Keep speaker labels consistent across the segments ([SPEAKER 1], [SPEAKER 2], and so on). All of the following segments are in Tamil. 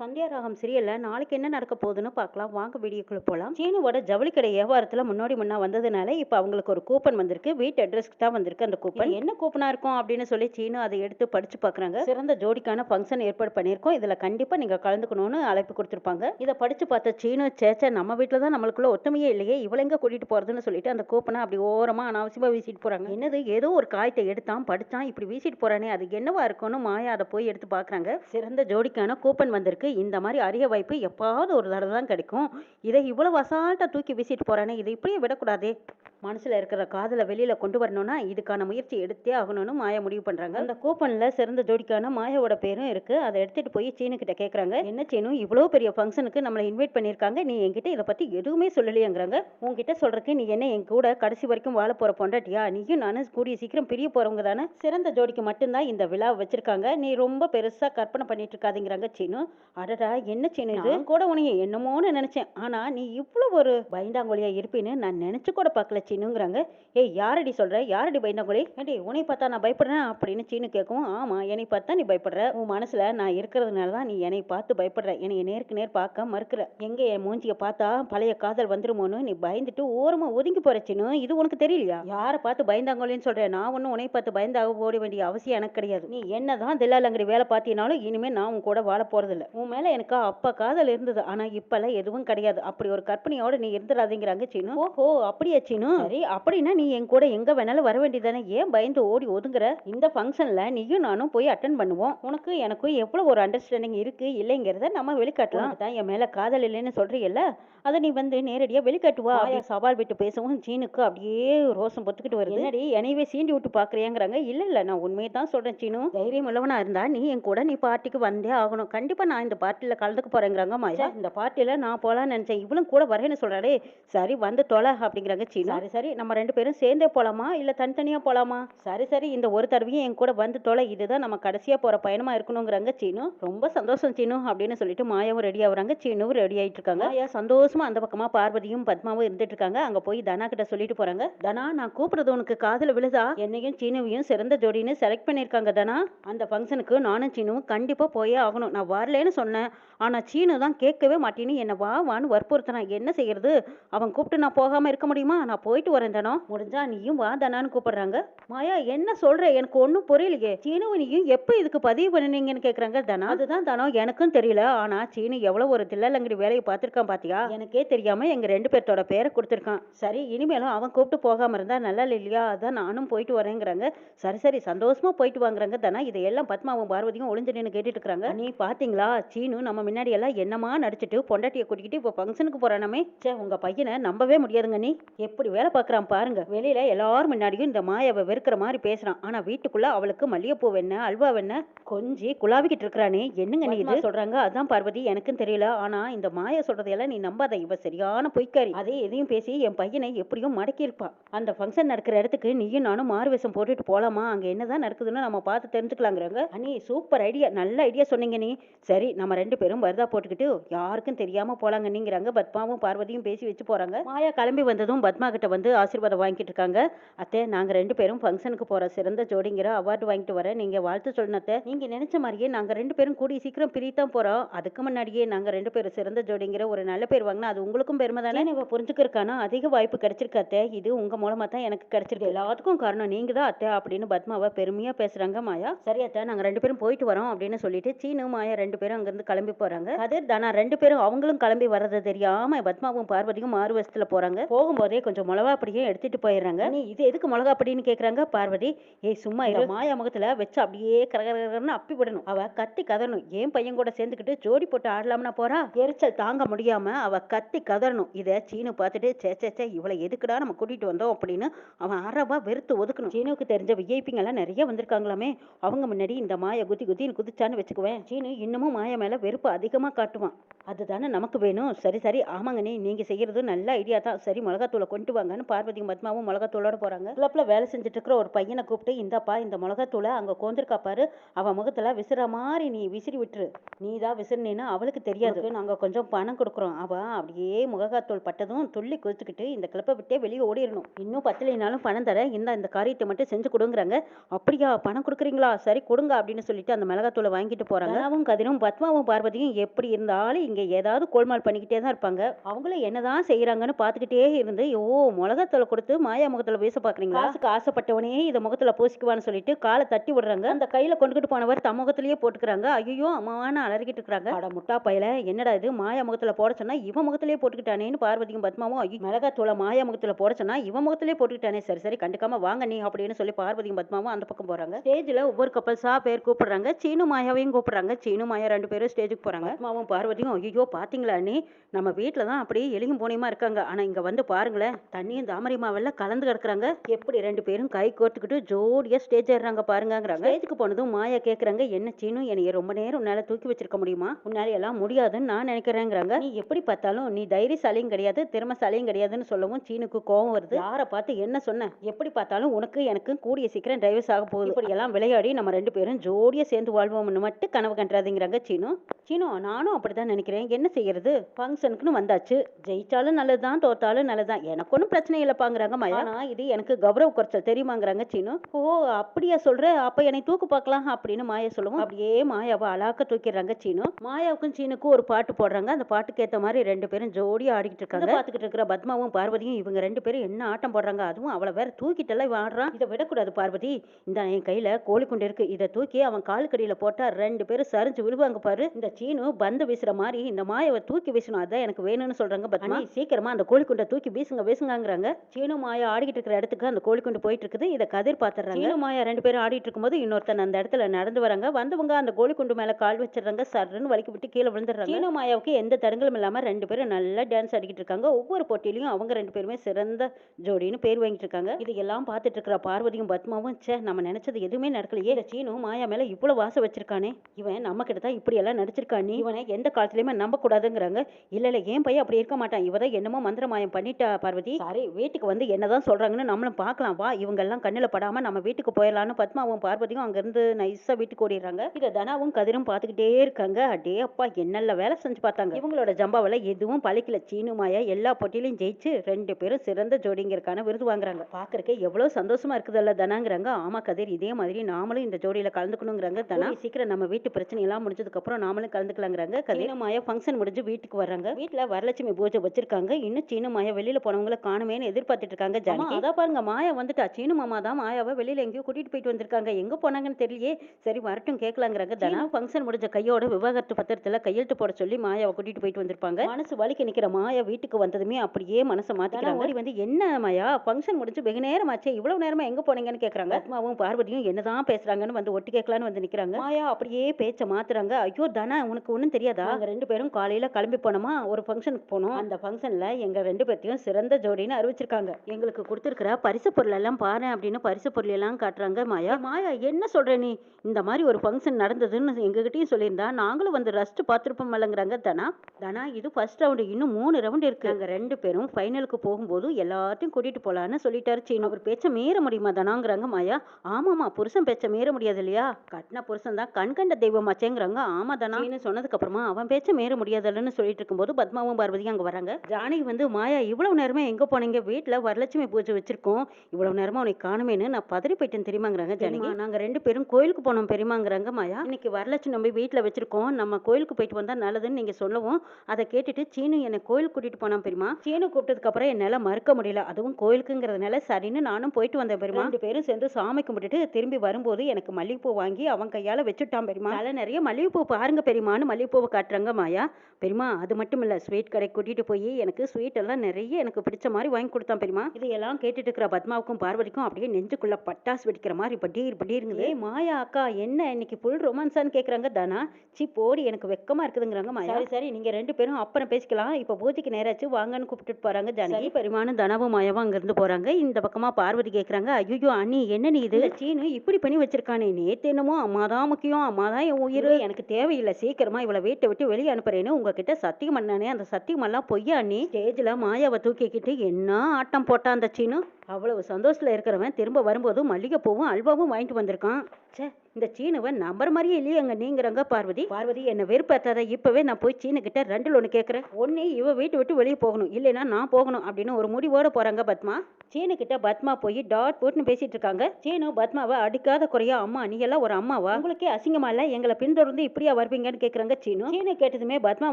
[SPEAKER 1] சந்தியா ராகம் சீரியல்ல நாளைக்கு என்ன நடக்க போகுதுன்னு பார்க்கலாம். வாங்க வீடியோக்குள்ள போகலாம் சீனுவோட ஜவுளி கடை வியாபாரத்தில் முன்னாடி முன்னா வந்ததுனால இப்போ அவங்களுக்கு ஒரு கூப்பன் வந்திருக்கு. வீட்டு அட்ரஸ்க்கு தான் வந்திருக்கு அந்த கூப்பன் என்ன கூப்பனா இருக்கும் அப்படின்னு சொல்லி சீனு அதை எடுத்து படிச்சு பார்க்குறாங்க. சிறந்த ஜோடிக்கான ஃபங்க்ஷன் ஏற்பாடு பண்ணியிருக்கோம். இதில் கண்டிப்பாக நீங்கள் கலந்துக்கணும்னு அழைப்பு கொடுத்துருப்பாங்க. இதை படிச்சு பார்த்த சீனு சேச்சா நம்ம வீட்டில் தான் நம்மளுக்குள்ள ஒத்துமையே இல்லையே. இவளெங்க கூட்டிட்டு போறதுன்னு சொல்லிட்டு அந்த கூப்பனை அப்படி ஓரமா அனாவசியமா வீசிட்டு போறாங்க. என்னது? ஏதோ ஒரு காயத்தை எடுத்தான் படிச்சான் இப்படி வீசிட்டு போறானே. அது என்னவா இருக்கும்னு மாயா அதை போய் எடுத்து பார்க்குறாங்க. சிறந்த ஜோடிக்கான கூப்பன் வந்திருக்கு. இந்த மாதிரி அரிய வாய்ப்பு எப்பாவது ஒரு தடவை தான் கிடைக்கும். இதை இவ்வளவு அசால்ட்டா தூக்கி வீசிட்டு போறானே இதை இப்படியே விடக்கூடாதே. மனசுல இருக்கிற காதலை வெளியில கொண்டு வரணும்னா இதுக்கான முயற்சி எடுத்தே ஆகணும்னு மாயா முடிவு பண்றாங்க. அந்த கூப்பன்ல சிறந்த ஜோடிக்கான மாயாவோட பேரும் இருக்கு. அதை எடுத்துட்டு போய் சீனு கிட்ட கேக்குறாங்க. என்ன சீனு இவ்வளவு பெரிய ஃபங்க்ஷனுக்கு நம்மளை இன்வைட் பண்ணிருக்காங்க நீ என்கிட்ட இதை பத்தி எதுவுமே சொல்லலையேங்கிறாங்க. உன்கிட்ட சொல்றதுக்கு நீ என்ன என் கூட கடைசி வரைக்கும் வாழ போற பொண்டாட்டியா? நீயும் நானும் கூடிய சீக்கிரம் பிரிய போறவங்க தானே? சிறந்த ஜோடிக்கு மட்டும்தான் இந்த விழா வச்சிருக்காங்க. நீ ரொம்ப பெருசா கற்பனை பண்ணிட்டு இருக்காதீங்கிறாங்க சீனு. அடடா என்ன சீனு இது? கூட உனைய என்னமோன்னு நினைச்சேன். ஆனா நீ இவ்வளவு ஒரு பயந்தாங்கோலியா இருப்பேன்னு நான் நினைச்சு கூட பார்க்கல சீனுங்கிறாங்க. ஏய் யாரடி சொல்கிற யாரடி பயந்தாங்கோலி ஏண்டி உன்னை பார்த்தா நான் பயப்படுறேன்? அப்படின்னு சீனு கேட்கவும் ஆமாம் என்னை பார்த்தா நீ பயப்படுற. உன் மனசில் நான் இருக்கிறதுனால தான் நீ என்னை பார்த்து பயப்படுற. என்னை நேருக்கு நேர் பார்க்க மறுக்கிற. எங்கே என் மூஞ்சியை பார்த்தா பழைய காதல் வந்துருமோன்னு நீ பயந்துட்டு ஓரமாக ஒதுங்கி போகிற சீனு. இது உனக்கு தெரியலையா? யாரை பார்த்து பயந்தாங்களேன்னு சொல்கிறேன் நான் ஒன்றும் உன்னை பார்த்து பயந்தாக ஓட வேண்டிய அவசியம் எனக்கு கிடையாது. நீ என்ன தான் தில்லாலங்கடி வேலை பார்த்தினாலும் இனிமேல் நான் உன் கூட வாழ போகிறதில்ல உன் மேலே எனக்கு அப்போ காதல் இருந்தது. ஆனால் இப்போல்லாம் எதுவும் கிடையாது. அப்படி ஒரு கற்பனையோட நீ இருந்துடாதீங்கிறாங்க சீனு. ஓஹோ அப்படியா சீனு? சரி அப்படின்னா நீ என் கூட எங்க வேணாலும் வர வேண்டியதானே ஏன் பயந்து ஓடி ஒதுங்குற? இந்த ஃபங்க்ஷன்ல நீயும் நானும் போய் அட்டன் பண்ணுவோம். உனக்கு எனக்கும் எவ்வளவு ஒரு அண்டர்ஸ்டாண்டிங் இருக்கு? இல்லைங்கிறத நம்ம வெளிக்காட்டலாம். தான் என் மேல காதல் இல்லைன்னு சொல்றீல்ல அதை நீ வந்து நேரடியா வெளிக்காட்டுவா சவால் விட்டு பேசவும் சீனுக்கு அப்படியே ரோசம் பொத்துக்கிட்டு வருது. என்னடி என்னையவே சீண்டி விட்டு பாக்குறியாங்கிறாங்க? இல்ல இல்ல நான் உண்மையை தான் சொல்றேன் சீனு. தைரியம் உள்ளவனா இருந்தா நீ என் கூட நீ பார்ட்டிக்கு வந்தே ஆகணும். கண்டிப்பா நான் இந்த பார்ட்டில கலந்துக்க போறேங்கிறாங்க மாயா. இந்த பார்ட்டில நான் போலாம்னு நினைச்சேன். இவளும் கூட வரேன்னு சொல்றாடே சரி வந்து தொலை அப்படிங்கிறாங்க சீனு. சரி நம்ம ரெண்டு பேரும் சேர்ந்தே போகலாமா இல்லை தனித்தனியாக போலாமா? சரி சரி இந்த ஒரு தடவையும் என் கூட வந்து தொலை இதுதான் நம்ம கடைசியாக போகிற பயணமாக இருக்கணுங்கிறாங்க சீனு. ரொம்ப சந்தோஷம் சீனு அப்படின்னு சொல்லிட்டு மாயாவும் ரெடி ஆகுறாங்க. சீனுவும் ரெடி ஆகிட்டு இருக்காங்க மாயா சந்தோஷமாக அந்த பக்கமாக பார்வதியும் பத்மாவும் இருந்துட்டு இருக்காங்க அங்கே போய் தனா கிட்ட சொல்லிட்டு போகிறாங்க தனா நான் கூப்பிடுறது உனக்கு காதில் விழுதா? என்னையும் சீனுவையும் சிறந்த ஜோடின்னு செலக்ட் பண்ணியிருக்காங்க தனா. அந்த ஃபங்க்ஷனுக்கு நானும் சீனுவும் கண்டிப்பாக போயே ஆகணும். நான் வரலைன்னு சொன்னேன். ஆனால் சீனு தான் கேட்கவே மாட்டேன்னு என்னை வா வான்னு வற்புறுத்தினா என்ன செய்யறது? அவன் கூப்பிட்டு நான் போகாமல் இருக்க முடியுமா? நான் போய் போயிட்டு வரேன் தானோ. முடிஞ்சா நீயும் வா தானான்னு கூப்பிடுறாங்க. மாயா என்ன சொல்ற? எனக்கு ஒன்றும் புரியலையே. சீனுவை நீயும் எப்போ இதுக்கு பதிவு பண்ணினீங்கன்னு கேக்குறாங்க தானா. அதுதான் தானோ எனக்கும் தெரியல. ஆனா சீனு எவ்வளவு ஒரு தில்லலங்கடி வேலையை பார்த்திருக்கான் பாத்தியா? எனக்கே தெரியாம எங்க ரெண்டு பேர்த்தோட பேரை கொடுத்துருக்கான். சரி இனிமேலும் அவன் கூப்பிட்டு போகாம இருந்தா நல்லா இல்லையா? அதான் நானும் போயிட்டு வரேங்கிறாங்க. சரி சரி சந்தோஷமா போயிட்டு வாங்குறாங்க தானா. இதையெல்லாம் பத்மாவும் பார்வதியும் ஒளிஞ்சு நின்று கேட்டுட்டு இருக்காங்க. நீ பாத்தீங்களா? சீனு நம்ம முன்னாடி எல்லாம் என்னமா நடிச்சிட்டு பொண்டாட்டியை கூட்டிக்கிட்டு இப்போ ஃபங்க்ஷனுக்கு போறானாமே. சே உங்க பையனை நம்பவே முடியாதுங்க நீ. எப்படி வேலை பார்க்குறான் பாருங்க. வெளியில எல்லாரும் முன்னாடியும் இந்த மாயாவை வெறுக்கிற மாதிரி பேசுறான். ஆனா வீட்டுக்குள்ள அவளுக்கு மல்லிகைப்பூ வெண்ண அல்வா வெண்ண கொஞ்சி குழாவிக்கிட்டு இருக்கிறானே. என்னங்க நீ இது? சொல்றாங்க. அதான் பார்வதி எனக்கும் தெரியல. ஆனா இந்த மாயா சொல்றதையெல்லாம் நீ நம்பாத. இவ சரியான பொய்க்காரி. அதே எதையும் பேசி என் பையனை எப்படியும் மடக்கி இருப்பா அந்த ஃபங்க்ஷன் நடக்கிற இடத்துக்கு நீயும் நானும் மாறு வேஷம் போட்டுட்டு போலாமா? அங்க என்னதான் நடக்குதுன்னு நம்ம பார்த்து தெரிஞ்சுக்கலாங்கிறாங்க. அண்ணி சூப்பர் ஐடியா நல்ல ஐடியா சொன்னீங்க நீ. சரி நம்ம ரெண்டு பேரும் வருதா போட்டுக்கிட்டு யாருக்கும் தெரியாம போலாங்க நீங்கிறாங்க பத்மாவும் பார்வதியும் பேசி வச்சு போறாங்க. மாயா கிளம்பி வந்ததும் பத்மா கிட்ட வந்து ஆசீர்வாதம் வாங்கிட்டு இருக்காங்க அத்தை நாங்க ரெண்டு பேரும் ஃபங்க்ஷனுக்கு போற சிறந்த ஜோடிங்கிற அவார்டு வாங்கிட்டு வரேன். நீங்க வாழ்த்து சொல்லணும் அத்தை. நீங்க நினைச்ச மாதிரியே நாங்க ரெண்டு பேரும் கூடிய சீக்கிரம் பிரித்தான் போறோம். அதுக்கு முன்னாடியே நாங்க ரெண்டு பேரும் சிறந்த ஜோடிங்கிற ஒரு நல்ல பேர் வாங்கினா அது உங்களுக்கும் பெருமை தானே? இவ புரிஞ்சுக்கிறக்கான அதிக வாய்ப்பு கிடைச்சிருக்கு அத்தை. இது உங்க மூலமா தான் எனக்கு கிடைச்சிருக்கு. எல்லாத்துக்கும் காரணம் நீங்க தான் அத்தை அப்படின்னு பத்மாவை பெருமையா பேசுறாங்க மாயா. சரி அத்தை நாங்க ரெண்டு பேரும் போயிட்டு வரோம் அப்படின்னு சொல்லிட்டு சீனு மாயா ரெண்டு பேரும் அங்கிருந்து கிளம்பி போறாங்க. கதிர் தானா ரெண்டு பேரும் அவங்களும் கிளம்பி வர்றது தெரியாம பத்மாவும் பார்வதியும் மாறு வசத்துல போறாங்க. போகும்போதே கொஞ்சம் மிளகா அப்படியே எடுத்துட்டு போயிடுறாங்க. நீ இது எதுக்கு மிளகா அப்படின்னு கேக்குறாங்க? பார்வதி ஏய் சும்மா இரு. மாயா முகத்துல வச்சு அப்படியே கரகரன்னு அப்பி விடணும். அவ கத்தி கதறணும். ஏன் பையன் கூட சேர்ந்துக்கிட்டு ஜோடி போட்டு ஆடலாம்னா போறா? எரிச்சல் தாங்க முடியாம அவ கத்தி கதறணும். இத சீனு பார்த்துட்டு சே சே சே இவளை எதுக்குடா நம்ம கூட்டிட்டு வந்தோம்? அப்படின்னு அவன் அறவா வெறுத்து ஒதுக்கணும். சீனுக்கு தெரிஞ்ச விஐபிங்க எல்லாம் நிறைய வந்திருக்காங்களாமே. அவங்க முன்னாடி இந்த மாயை குதி குதின்னு குதிச்சான்னு வச்சுக்குவேன். சீனு இன்னமும் மாயா மேல வெறுப்பு அதிகமா காட்டுவான். அதுதானே நமக்கு வேணும். சரி சரி ஆமாங்க நீ நீங்க செய்யறது நல்ல ஐடியா தான். சரி மிளகாத்தூளை கொண்டு வாங்க. வாங்கன்னு பார்வதியும் பத்மாவும் மிளகாத்தூளோட போறாங்க. கிளப்ல வேலை செஞ்சுட்டு இருக்கிற ஒரு பையனை கூப்பிட்டு இந்தாப்பா இந்த மிளகாத்தூளை அங்க கோந்திருக்கா பாரு. அவ முகத்துல விசிற மாதிரி நீ விசிறி விட்டுரு. நீ தான் விசிறினேன்னு அவளுக்கு தெரியாது. நாங்க கொஞ்சம் பணம் கொடுக்குறோம். அவ அப்படியே முகக்காத்தூள் பட்டதும் துள்ளி குதிச்சுக்கிட்டு இந்த கிளப்பை விட்டே வெளியே ஓடிடணும் இன்னும் பத்தலைனாலும் பணம் தர இந்த இந்த காரியத்தை மட்டும் செஞ்சு கொடுங்குறாங்க. அப்படியா பணம் கொடுக்குறீங்களா? சரி கொடுங்க அப்படின்னு சொல்லிட்டு அந்த மிளகாத்தூளை வாங்கிட்டு போறாங்க. அவன் கதிரும் பத்மாவும் பார்வதியும் எப்படி இருந்தாலும் இங்க ஏதாவது கோல்மால் பண்ணிக்கிட்டே தான் இருப்பாங்க. அவங்களும் என்னதான் செய்யறாங்கன்னு பார்த்துக்கிட்டே இருந்து ஓ மிளகாத்தூளை கொடுத்து மாயா முகத்துல வீச பாக்குறீங்களா? காசுக்கு ஆசைப்பட்டவனே இதை முகத்துல பூசிக்குவான்னு சொல்லிட்டு காலை தட்டி விடுறாங்க. அந்த கையில கொண்டுகிட்டு போனவர் தம் முகத்திலேயே போட்டுக்கிறாங்க. ஐயோ அம்மாவான அலறிக்கிட்டு இருக்காங்க. அட முட்டா பையல என்னடா இது? மாயா முகத்துல போட சொன்னா இவன் முகத்திலேயே போட்டுக்கிட்டானேன்னு பார்வதியும் பத்மாவும் ஐயோ. மிளகாத்தூளை மாயா முகத்துல போட சொன்னா இவன் முகத்திலேயே போட்டுக்கிட்டானே. சரி சரி கண்டுக்காம வாங்க நீ அப்படின்னு சொல்லி பார்வதியும் பத்மாவும் அந்த பக்கம் போறாங்க. ஸ்டேஜ்ல ஒவ்வொரு கப்பல்ஸா பேர் கூப்பிடுறாங்க. சீனு மாயாவையும் கூப்பிடுறாங்க. சீனு மாயா ரெண்டு பேரும் ஸ்டேஜுக்கு போறாங்க. பத்மாவும் பார்வதியும் ஐயோ பாத்தீங்களா நீ நம்ம வீட்டில் தான் அப்படியே எலியும் பூனையுமா இருக்காங்க. ஆனா இங்க வந்து பாருங்களேன் தண்ணியும் தாமரை மாவெல்லாம் கலந்து கிடக்குறாங்க. எப்படி ரெண்டு பேரும் கை கோர்த்துக்கிட்டு ஜோடியாக ஸ்டேஜ் ஏறுறாங்க பாருங்கங்கிறாங்க. ஸ்டேஜுக்கு போனதும் மாயா கேட்குறாங்க என்ன சீனு என்னைய ரொம்ப நேரம் உன்னால தூக்கி வச்சிருக்க முடியுமா? உன்னால எல்லாம் முடியாதுன்னு நான் நினைக்கிறேங்கிறாங்க. நீ எப்படி பார்த்தாலும் நீ தைரியசாலியும் கிடையாது திறமசாலியும் கிடையாதுன்னு சொல்லவும் சீனுக்கு கோவம் வருது. யாரை பார்த்து என்ன சொன்ன? எப்படி பார்த்தாலும் உனக்கு எனக்கு கூடிய சீக்கிரம் டிரைவர்ஸ் ஆக போகுது. இப்படி எல்லாம் விளையாடி நம்ம ரெண்டு பேரும் ஜோடியாக சேர்ந்து வாழ்வோம்னு மட்டும் கனவு கண்டாதீங்கிறாங்க சீனு. சீனு நானும் அப்படிதான் நினைக்கிறேன். என்ன செய்யறது? ஃபங்க்ஷனுக்குன்னு வந்தாச்சு. ஜெயிச்சாலும் நல்லதுதான் தோத்தாலும் நல்லதுதான். எனக்கு ஒன்றும் பிரச்சனை இல்லைப்பாங்கிறாங்க மாயா. ஆனா இது எனக்கு கௌரவ குறைச்சல். தெரியுமாங்கிறாங்க சீனு. ஓ அப்படியா சொல்ற? அப்ப என்னை தூக்கு பார்க்கலாம் அப்படின்னு மாயா சொல்லுவோம். அப்படியே மாயாவை அலாக்க தூக்கிடுறாங்க சீனு. மாயாவுக்கும் சீனுக்கும் ஒரு பாட்டு போடுறாங்க. அந்த பாட்டுக்கு ஏத்த மாதிரி ரெண்டு பேரும் ஜோடியா ஆடிக்கிட்டு இருக்காங்க. பார்த்துக்கிட்டு இருக்கிற பத்மாவும் பார்வதியும் இவங்க ரெண்டு பேரும் என்ன ஆட்டம் போடுறாங்க? அதுவும் அவளை வேற தூக்கிட்டெல்லாம் இவன் ஆடுறான். இதை விடக்கூடாது பார்வதி. இந்த என் கையில கோழி குண்டு இருக்கு. இதை தூக்கி அவன் காலுக்கடியில போட்டா ரெண்டு பேரும் சரிஞ்சு விழுவாங்க பாரு. இந்த சீனு பந்து வீசுற மாதிரி இந்த மாயாவை தூக்கி வீசணும். அதான் எனக்கு வேணும்னு சொல்றாங்க பத்மா. சீக்கிரமா அந்த கோழி குண்டை தூக்கி வீசுங்க வீசுங்கங்கிறாங்க சீனு மாயா ஆடிக்கிட்டு இருக்கிற இடத்துக்கு அந்த கோழி குண்டு போயிட்டு இருக்குது. இதை கதிர் பாத்துறாங்க சீனு மாயா ரெண்டு பேரும் ஆடிட்டு இருக்கும்போது இன்னொருத்தன் அந்த இடத்துல நடந்து வராங்க. வந்தவங்க அந்த கோழி குண்டு மேல கால் வச்சிடுறாங்க. சர்ன்னு வலிக்கு விட்டு கீழே விழுந்துடுறாங்க. சீனு மாயாவுக்கு எந்த தடங்களும் இல்லாம ரெண்டு பேரும் நல்லா டான்ஸ் ஆடிக்கிட்டு இருக்காங்க. ஒவ்வொரு போட்டியிலையும் அவங்க ரெண்டு பேருமே சிறந்த ஜோடின்னு பேர் வாங்கிட்டு இருக்காங்க. இது எல்லாம் பார்த்துட்டு இருக்கிற பார்வதியும் பத்மாவும் ச்சே நம்ம நினைச்சது எதுவுமே நடக்கலையே. சீனு மாயா மேல இவ்வளவு வாசம் வச்சிருக்கானே. இவன் நம்ம கிட்ட தான் இப்படி எல்லாம் நடிச்சிருக்கானே. இவனை எந்த காலத்துலயுமே நம்ப கூடாதுங்கிறாங்க இல்ல இல்ல ஏன் பையன் அப்படி இருக்க மாட்டான். இவ தான் என்னமோ மந்திர மாயம் பண்ணிட்டா பார்வதி. சாரி வீட்டுக்கு வந்து என்னதான் சொல்றாங்கன்னு நம்மளும் பார்க்கலாம். வா இவங்க எல்லாம் கண்ணுல படாம நம்ம வீட்டுக்கு போயிடலாம்னு பத்மாவும் பார்வதியும் அங்க இருந்து நைஸா வீட்டுக்கு ஓடிடுறாங்க. இத தனாவும் கதிரும் பார்த்துக்கிட்டே இருக்காங்க. அடே அப்பா என்னெல்ல வேலை செஞ்சு பார்த்தாங்க. இவங்களோட ஜம்பாவில எதுவும் பழிக்கல. சீனு மாயா எல்லா போட்டியிலையும் ஜெயிச்சு ரெண்டு பேரும் சிறந்த ஜோடிங்கிறக்கான விருது வாங்குறாங்க. பாக்குறதுக்கு எவ்வளவு சந்தோஷமா இருக்குதுல்ல தனாங்கிறாங்க. ஆமா கதிர் இதே மாதிரி நாமளும் இந்த ஜோடியில கலந்துக்கணுங்கிறாங்க. தனா சீக்கிரம் நம்ம வீட்டு பிரச்சனை எல்லாம் முடிஞ்சதுக்கு அப்புறம் நாமளும் கலந்துக்கலாங்கிறாங்க. கதிர் மாயா ஃபங்க்ஷன் முடிஞ்சு வீட்டுக்கு வர்றாங்க. வீட்டுல வரலட்சுமி பூஜை வச்சிருக்காங்க. இன்னும் சீனு மாயா வெளியில போனவங்கள காணுமேன்னு எதிர்பார்த்துட்டு இருக்காங்க ஜானகி. அதான் பாருங்க மாயா வந்துட்டா. சீனு மாமா தான் மாயாவை வெளியில எங்கேயோ கூட்டிட்டு போயிட்டு வந்திருக்காங்க. எங்க போனாங்கன்னு தெரியலையே. சரி வரட்டும் கேட்கலாங்கிறாங்க. தனா ஃபங்க்ஷன் முடிஞ்ச கையோட விவாகரத்து பத்திரத்துல கையெழுத்து போட சொல்லி மாயாவை கூட்டிட்டு போயிட்டு வந்திருப்பாங்க. மனசு வலிக்க நிக்கிற மாயா வீட்டுக்கு வந்ததுமே அப்படியே மனசை மாத்திக்கிறாங்க. ஓடி வந்து என்ன மாயா? ஃபங்க்ஷன் முடிஞ்சு வெகு நேரம் ஆச்சு இவ்வளவு நேரமா எங்க போனீங்கன்னு கேக்குறாங்க. பத்மாவும் பார்வதியும் என்னதான் பேசுறாங்கன்னு வந்து ஒட்டு கேட்கலான்னு வந்து நிக்கிறாங்க. மாயா அப்படியே பேச்ச மாத்துறாங்க. ஐயோ தனா உனக்கு ஒண்ணும் தெரியாதா? ரெண்டு பேரும் காலையில கிளம்பி போனோமா? ஒரு ஃபங்க்ஷனுக்கு போனோம். அந்த ஃபங்க்ஷன்ல எங்க ரெண்டு பேர்த்தையும் சிறந்த ஜோடின்னு அறிவிச்சிருக்காங்க. எங்களுக்கு கொடுத்துருக்கிற பரிசு பொருள் எல்லாம் பாரு அப்படின்னு பரிசு பொருள் எல்லாம் காட்டுறாங்க மாயா. மாயா என்ன சொல்ற நீ? இந்த மாதிரி ஒரு ஃபங்க்ஷன் நடந்ததுன்னு எங்ககிட்டயும் சொல்லியிருந்தா நாங்களும் வந்து ரஸ்ட் பார்த்துருப்போம் இல்லைங்கிறாங்க தனா. தனா இது ஃபர்ஸ்ட் ரவுண்டு இன்னும் மூணு ரவுண்ட் இருக்கு. நாங்க ரெண்டு பேரும் ஃபைனலுக்கு போகும்போது எல்லாத்தையும் கூட்டிட்டு போலான்னு சொல்லிட்டாரு சீனு. அவர் பேச்ச மீற முடியுமா தனாங்கிறாங்க மாயா. ஆமாமா புருஷன் பேச்ச மீற முடியாது இல்லையா? கட்டின புருஷன் தான் கண் கண்ட தெய்வமாச்சேங்கிறாங்க. ஆமா தனான்னு சொன்னதுக்கு அப்புறமா அவன் பேச்ச மீற முடியாதுல்லன்னு சொல்லிட்டு இருக்கும்போது பத்மாவும் பார்வதியும் அங்க வராங்க. ஜானகி வந்து மாயா இவ்வளவு நேரமே எங்க போனீங்க வீட்டுல வரலட்சுமி பூஜை வச்சிருக்கோம். இவ்வளவு நேரமா உனக்கு காணுமேன்னு நான் பதறி போயிட்டேன் தெரியுமாங்கிறாங்க ஜானகி. நாங்க ரெண்டு பேரும் கோயிலுக்கு போனோம் பெரியமாங்கிறாங்க மாயா. இன்னைக்கு வரலட்சுமி நம்ம வீட்டுல வச்சிருக்கோம். நம்ம கோயிலுக்கு போயிட்டு வந்தா நல்லதுன்னு நீங்க சொல்லவும். அதை கேட்டுட்டு சீனு என்னை கோயிலுக்கு கூட்டிட்டு போனான் பெரியமா சீனு கூப்பிட்டதுக்கு அப்புறம் என்னால மறுக்க முடியல. அதுவும் கோயிலுக்குங்கிறதுனால சரின்னு நானும் போயிட்டு வந்தேன் பெரியமா ரெண்டு பேரும் சேர்ந்து சாமி கும்பிட்டுட்டு திரும்பி வரும்போது எனக்கு மல்லிகைப்பூ வாங்கி அவன் கையால வச்சுட்டான் பெரியமா அதில் நிறைய மல்லிகைப்பூ பாருங்க பெரியமான்னு மல்லிகைப்பூவை காட்டுறாங்க மாயா. பெரியமா அது மட்டும் இல்ல ஸ்வீட் கடை கூட்டிட்டு போய் எனக்கு ஸ்வீட் எல்லாம் நிறைய எனக்கு பிடிச்ச மாதிரி வாங்கி கொடுத்தான் பெரியமா இதையெல்லாம் கேட்டுட்டு இருக்கிற பத்மாவுக்கும் பார்வதிக்கும் அப்படியே நெஞ்சுக்குள்ள பட்டாசு வெடிக்கிற மாதிரி பட்டீர் பட்டீருங்குது மாயா அக்கா என்ன இன்னைக்கு ஃபுல் ரொமான்ஸான்னு கேக்குறாங்க தானா? சி போடி எனக்கு வெக்கமா இருக்குதுங்கிறாங்க மாயா. சரி சரி நீங்க ரெண்டு பேரும் அப்புறம் பேசிக்கலாம். இப்ப பூஜைக்கு நேராச்சு வாங்கன்னு கூப்பிட்டுட்டு போறாங்க ஜானகி. பெருமானும் தனவும் மாயாவும் அங்க இருந்து போறாங்க. இந்த பக்கமா பார்வதி கேக்குறாங்க ஐயோ அண்ணி என்ன நீ இது? சீனு இப்படி பண்ணி வச்சிருக்கானே. நேத்து என்னமோ அம்மா தான் முக்கியம் அம்மா தான் என் உயிர். எனக்கு தேவையில்லை சீக்கிரமா இவளை வீட்டை விட்டு வெளியே அனுப்புறேன்னு உங்ககிட்ட சத்தியம் பண்ணானே. அந்த சத்தியம் எல்லாம் பொய்யா அண்ணி? ஸ்டேஜ்ல மாயாவை தூக்கிக்கிட்டு என்ன என்ன ஆட்டம் போட்டான் அந்த சீனு அவ்வளவு சந்தோஷத்தில் இருக்கிறவன் திரும்ப வரும்போதும் மல்லிகைப்பூவும் அல்வாவும் வாங்கிட்டு வந்திருக்கான். ச்சே இந்த சீனுவை நம்பர் மாதிரியே இல்லையேங்க நீங்கிறங்க பார்வதி. பார்வதி என்னை வெறுப்பேத்தாத இப்பவே நான் போய் சீனுக்கிட்ட ரெண்டில் ஒன்று கேட்குறேன் ஒன்று இவ வீட்டை விட்டு வெளியே போகணும் இல்லைன்னா நான் போகணும் அப்படின்னு ஒரு முடிவோடு போகிறாங்க பத்மா. சீனுக்கிட்ட பத்மா போய் டாட் போட்டுன்னு பேசிட்டு இருக்காங்க. சீனு பத்மாவை அடிக்காத குறையா அம்மா நீ எல்லாம் ஒரு அம்மாவா? உங்களுக்கே அசிங்கமா இல்ல? எங்களை பின்தொடர்ந்து இப்படியா வருவீங்கன்னு கேட்குறாங்க சீனு. சீனு கேட்டதுமே பத்மா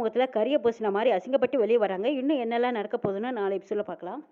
[SPEAKER 1] முகத்தில் கரிய பூசின மாதிரி அசிங்கப்பட்டு வெளியே வராங்க. இன்னும் என்னெல்லாம் நடக்க போகுதுன்னு நாளை சொல்ல பார்க்கலாம்.